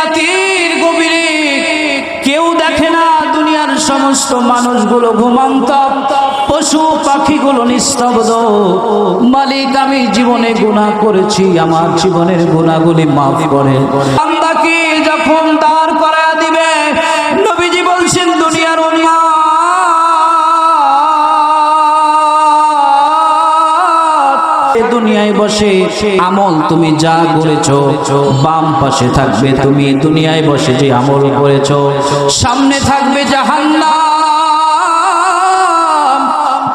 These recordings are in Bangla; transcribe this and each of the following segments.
রাতির গভীরে কেউ দেখে না দুনিয়ার সমস্ত মানুষগুলো ঘুমান্ত। পশু পাখিগুলো নিস্তব্ধ। মালিক, আমি জীবনে গুণা করেছি, আমার জীবনের গুণাগুলি মাফ করে। দুনিয়ায় বসে আমল তুমি যা করেছ, বাম পাশে থাকবে তুমি দুনিয়ায় বসে যে আমল করেছ। সামনে থাকবে জাহান্নাম।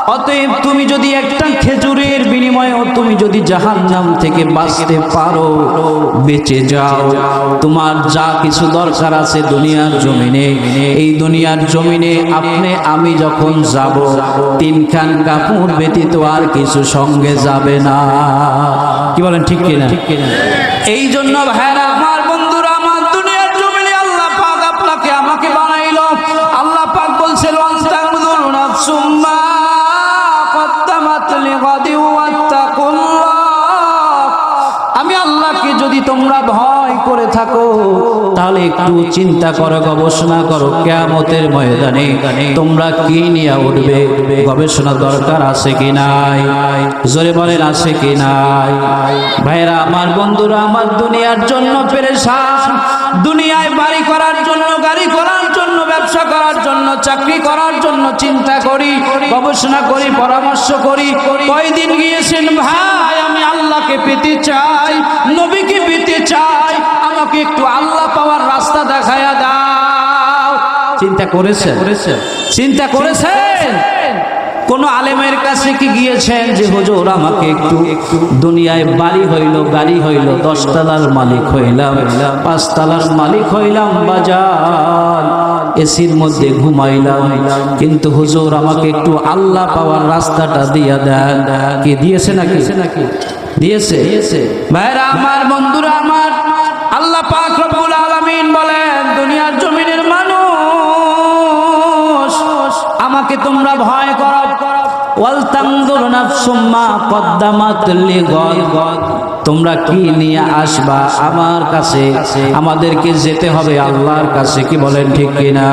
অতএব তুমি যদি একটা খেজুরের বিনিময়েও তুমি যদি জাহান্নাম থেকে বাঁচতে পারো বেঁচে যাও। তোমার যা কিছু দরকার আছে দুনিয়ার জমিনে এই দুনিয়ার জমিনে আপনি আমি যখন যাব তিনখান কাপড় ব্যতীত আর কিছু সঙ্গে যাবে না। কি বলেন ঠিক কিনা? ঠিক কিনা? এই জন্য ভাইরা তাহলে একটু চিন্তা করো, গবেষণা করো, কেয়ামতের ময়দানে তোমরা কি নিয়ে উঠবে? গবেষণা দরকার আছে কি নাই? জোরে বলেন, আছে কি নাই? ভাইরা, আমার বন্ধুরা, আমার দুনিয়ার জন্য দুনিয়ায় বাড়ি করার জন্য, গাড়ি করার জন্য, ব্যবসা করার জন্য, চাকরি করার জন্য চিন্তা করি, গবেষণা করি, পরামর্শ করি। কয়দিন গিয়েছেন ভাই, আমি আল্লাহকে পেতে চাই, নবীকে পেতে চাই আমাকে একটু আল্লাহ পাওয়ার রাস্তা দেখায়া দাও। চিন্তা করেছে চিন্তা করেছেন? কোন আলেমের কাছে কি গিয়েছেন যে হুজুর আমাকে একটু দুনিয়ায় বাড়ি হইল গাড়ি হইল দশ তালার মালিক হইলাম পাঁচ তালার মালিক হইলাম বাজার এসির মধ্যে ঘুমাইলাম। কিন্তু হুজুর আমাকে একটু আল্লাহ পাওয়ার রাস্তাটা দিয়া দেন। কি দিয়েছে নাকি? নাকি? দিয়েছে। ভাইরা আমার বন্ধুরা আমার আল্লাহ পাক রব্বুল আলামিন বলেন, দুনিয়ার জমিনের মানুষ, আমাকে তোমরা ভয় করো। ওয়াল তানজুর নাফসুম্মা কদ্দামাত লিগাদ তোমরা কি নিয়ে আসবা আমার কাছে? আমাদেরকে যেতে হবে আল্লাহর কাছে, কি বলেন ঠিক কিনা?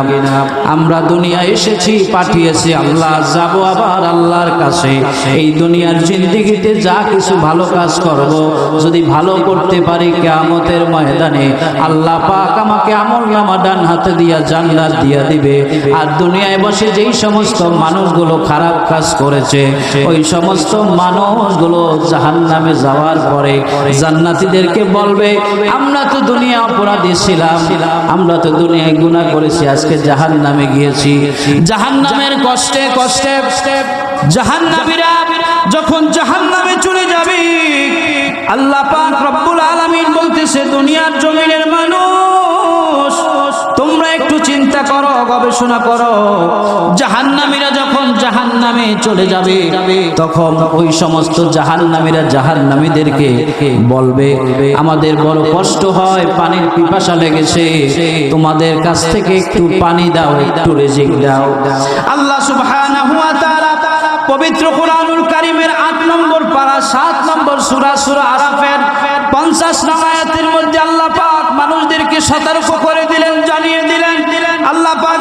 আমরা দুনিয়া এসেছি, পাঠিয়েছি আল্লাহ, যাব আবার আল্লাহর কাছে। এই দুনিয়ার জিন্দিগিতে যা কিছু ভালো কাজ করব, যদি ভালো করতে পারি কেয়ামতের ময়দানে, আল্লাহ পাক আমাকে আমল নামা ডান হাতে দিয়া জান্নাত দিয়া দিবে। আর দুনিয়ায় বসে যেই সমস্ত মানুষগুলো খারাপ কাজ করেছে, ওই সমস্ত মানুষগুলো জাহান্নামে যাওয়ার পরে জান্নাতীদেরকে বলবে, আমরা তো দুনিয়া অপরাধী ছিলাম, আমরা তো দুনিয়ায় গুনাহ করেছি, আজকে জাহান্নামে গিয়েছি। জাহান্নামের কষ্টে কষ্টে জাহান্নামীরা যখন জাহান্নামে চলে যাবে, আল্লাহ পাক রব্বুল আলামিন বলতেছে, দুনিয়ার জমিনের মানুষ গবেষণা করো। জাহান্নামীরা যখন জাহান্নামে চলে যাবে, তখন ওই সমস্ত জাহান্নামীরা জাহান্নামীদেরকে বলবে, আমাদের বড় কষ্ট হয়, পানির পিপাসা লেগেছে। তোমাদের কাছ থেকে একটু পানি দাও, একটু রেজিক দাও। আল্লাহ সুবহানাহু ওয়া তাআলা পবিত্র কোরআনুল কারিমের আট নম্বর পারা, সাত নম্বর সুরা সুরা আরাফের পঞ্চাশ নং আয়াতের মধ্যে আল্লাহ পাক মানুষদেরকে সতর্ক করে দিলেন জানিয়ে দিলেন আল্লাহ পাক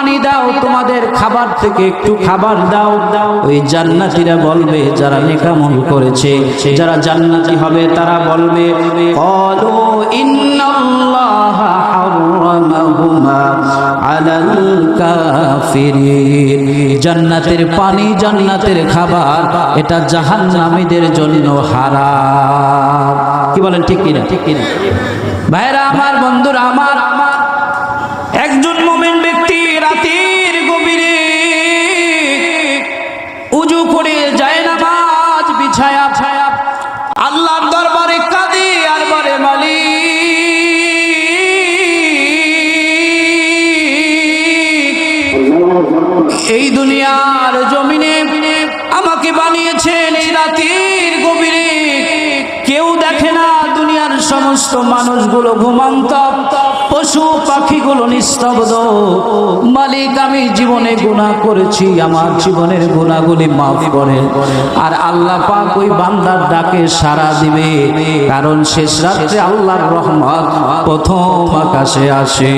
পানি দাও, তোমাদের খাবার থেকে একটু খাবার দাও। ওই জান্নাতীরা বলবে, যারা নেকামল করেছে, যারা জান্নাতি হবে, তারা বলবে জান্নাতের পানি জান্নাতের খাবার, এটা জাহান্নামীদের জন্য হারাম। কি বলেন ঠিক কিনা ঠিক কিনা? ভাইরা, আমার বন্ধুরা, আমার রাতের গভীরে কেউ দেখে না দুনিয়ার সমস্ত মানুষগুলো ঘুমন্ত। পশু পাখিগুলো নিস্তব্ধ। মালিক, আমি জীবনে গুনাহ করেছি, আমার জীবনের গুণাগুলি মাফ করে। আর আল্লাহ পাক ওই বান্দার ডাকে সাড়া দিবে, কারণ শেষ রাত্রে আল্লাহর রহমত প্রথম আকাশে আসে।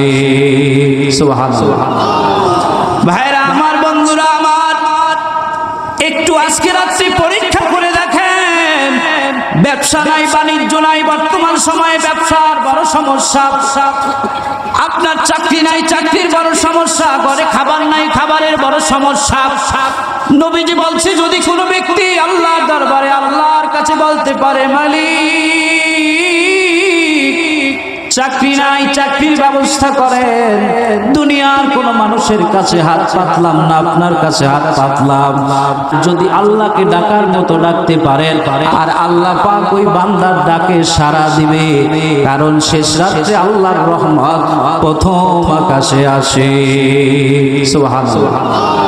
ভাইরা ব্যবসা নাই, বাণিজ্য নাই, বর্তমান সময়ে ব্যবসার বড় সমস্যা। আপনার চাকরি নাই, চাকরির বড় সমস্যা, ঘরে খাবার নাই, খাবারের বড় সমস্যা। নবীজি বলছে, যদি কোনো ব্যক্তি আল্লাহর দরবারে আল্লাহর কাছে বলতে পারে, মালিক চাকরি নাই, চাকরির ব্যবস্থা করেন। দুনিয়ার কোন মানুষের কাছে হাত পাতলাম না, আপনার কাছে হাত পাতলাম। যদি আল্লাহকে ডাকার মতো ডাকতে পারেন, আর আল্লাহ পাক ওই বান্দার ডাকে সাড়া দিবে, কারণ শেষ রাত্রে আল্লাহর রহমত প্রথম আকাশে আসে। সুবহানাল্লাহ।